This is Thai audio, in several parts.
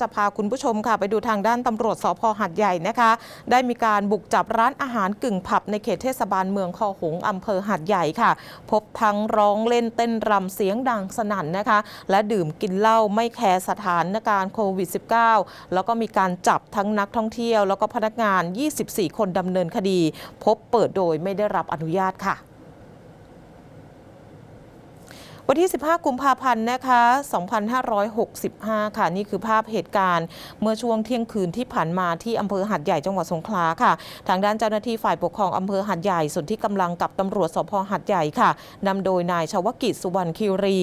จะพาคุณผู้ชมค่ะไปดูทางด้านตำรวจสพหัดใหญ่นะคะ ได้มีการบุกจับร้านอาหารกึ่งผับในเขตเทศบาลเมืองคอหงอำเภอหัดใหญ่ค่ะ พบทั้งร้องเล่นเต้นรำเสียงดังสนั่นนะคะ และดื่มกินเหล้าไม่แคร์สถานการณ์โควิด -19 แล้วก็มีการจับทั้งนักท่องเที่ยว แล้วก็พนักงาน 24 คนดำเนินคดี พบเปิดโดยไม่ได้รับอนุญาตค่ะ วันที่ 15 กุมภาพันธ์นะคะ 2565 ค่ะ นี่คือภาพเหตุการณ์ เมื่อช่วงเที่ยงคืนที่ผ่านมาที่อำเภอหัดใหญ่จังหวัดสงขลาค่ะ ทางด้านเจ้าหน้าที่ฝ่ายปกครองอำเภอหัดใหญ่ส่วนที่กำลังกับตำรวจสพหัดใหญ่ค่ะนำโดยนายชาวกิจสุวรรณคิรี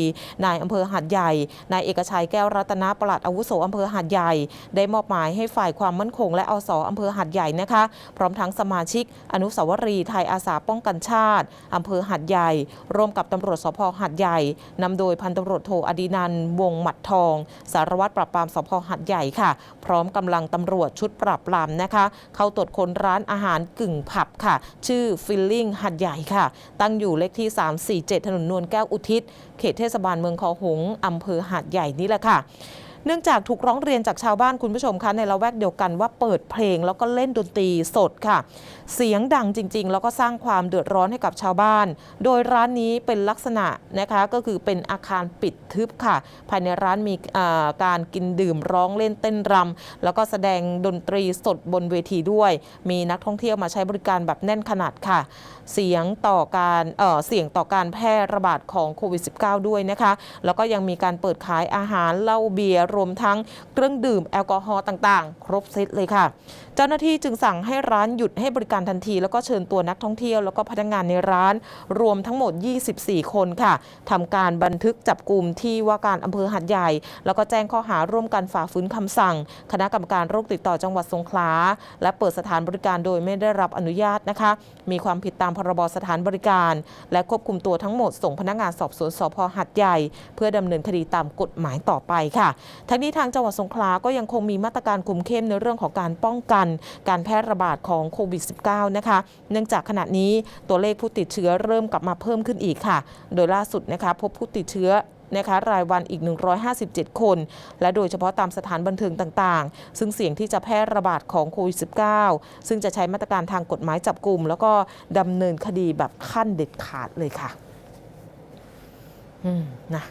นายอำเภอหัดใหญ่ นายเอกชัยแก้วรัตนปลัดอาวุโสอำเภอหัดใหญ่ ได้มอบหมายให้ฝ่ายความมั่นคง และอสอำเภอหัดใหญ่นะคะ พร้อมทั้งสมาชิก อนุสาวรีย์ไทยอาสาป้องกันชาติอำเภอหัดใหญ่ ร่วมกับตำรวจสพหัดใหญ่นำโดยพันตำรวจโทอดีนันวงหมัดทอง สารวัตรปราบปรามสพหัดใหญ่ค่ะ พร้อมกำลังตำรวจชุดปราบปรามนะคะ เข้าตรวจค้นร้านอาหารกึ่งผับค่ะ ชื่อฟิลลิ่งหัดใหญ่ค่ะ ตั้งอยู่เลขที่ 347 ถนนนวลแก้วอุทิศ เขตเทศบาลเมืองคอหงส์อำเภอหัดใหญ่นี่แหละค่ะ เนื่องจากถูกร้องเรียนจากชาวบ้านคุณผู้ชมคะในละแวกเดียวกันว่าเปิดเพลงแล้วก็เล่นดนตรีสดค่ะ เสียงดังจริง ๆ แล้วก็สร้างความเดือดร้อนให้กับชาวบ้าน โดยร้านนี้เป็นลักษณะนะคะก็คือเป็นอาคารปิดทึบค่ะ ภายในร้านมีการกินดื่มร้องเล่นเต้นรำแล้วก็แสดงดนตรีสดบนเวทีด้วย มีนักท่องเที่ยวมาใช้บริการแบบแน่นขนาดค่ะ เสียงต่อการเเสี่ยงต่อการแพร่ระบาดของโควิด -19 ด้วยนะคะ แล้วก็ยังมีการเปิดขายอาหารเหล้าเบียร์รวมทั้งเครื่องดื่มแอลกอฮอล์ต่างๆ ครบเซตเลยค่ะ เจ้าหน้าที่จึงสั่งให้ร้านหยุดให้บริการทันที แล้วก็เชิญตัวนักท่องเที่ยวแล้วก็พนักงานในร้าน รวมทั้งหมด 24 คนค่ะทำการบันทึกจับกลุ่มที่ว่าการอำเภอหัดใหญ่ แล้วก็แจ้งข้อหาร่วมกันฝ่าฝืนคำสั่ง คณะกรรมการโรคติดต่อจังหวัดสงขลาและเปิดสถานบริการโดยไม่ได้รับอนุญาตนะคะ มีความผิดตามพรบสถานบริการ และควบคุมตัวทั้งหมดส่งพนักงานสอบสวนสพหัดใหญ่ เพื่อดำเนินคดีตามกฎหมายต่อไปค่ะทั้งนี้ทางจังหวัดสงขลาก็ยังคงมีมาตรการคุมเข้มในเรื่องของการป้องกันการแพร่ระบาดของโควิด -19 นะคะ เนื่องจากขณะนี้ตัวเลขผู้ติดเชื้อเริ่มกลับมาเพิ่มขึ้นอีกค่ะ โดยล่าสุดนะคะพบผู้ติดเชื้อนะคะรายวันอีก 157 คน และโดยเฉพาะตามสถานบันเทิงต่างๆ ซึ่งเสี่ยงที่จะแพร่ระบาดของโควิด -19 ซึ่งจะใช้มาตรการทางกฎหมายจับกลุ่ม แล้วก็ดำเนินคดีแบบขั้นเด็ดขาดเลยค่ะ อืม นะ